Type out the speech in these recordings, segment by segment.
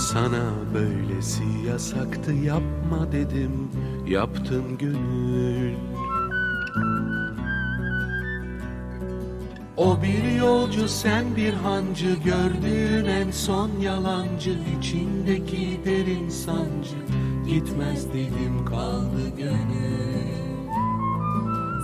Sana böylesi yasaktı yapma dedim yaptın gönül. O bir yolcu sen bir hancı gördüğün en son yalancı içindeki derin sancı. Gitmez dedim kaldı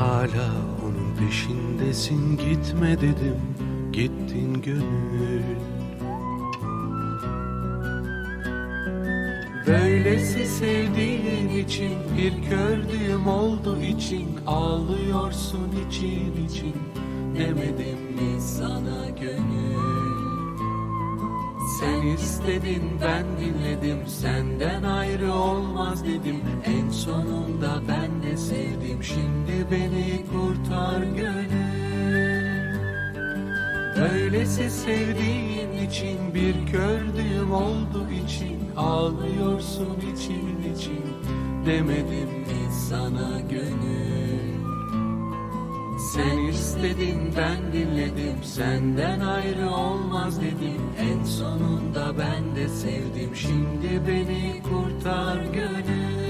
Hala onun peşindesin gitme dedim gittin gönül. Böylesi sevdiğin için bir kördüğüm oldu için ağlıyorsun için için. Demedim mi sana gönül sen istedin ben dinledim. Senden ayrı olmaz dedim. En sonunda ben de sevdim. Şimdi beni kurtar gönül. Böylesi sevdiğin için bir kördüğüm oldu için. Ağlıyorsun için için. Demedim mi sana gönül sen istedin ben dinledim. Senden ayrı olmaz dedim. En sonunda ben de sevdim. Şimdi beni kurtar gönül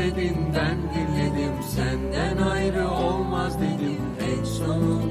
İstedin ben dinledim. Senden ayrı olmaz dedim. En sonunda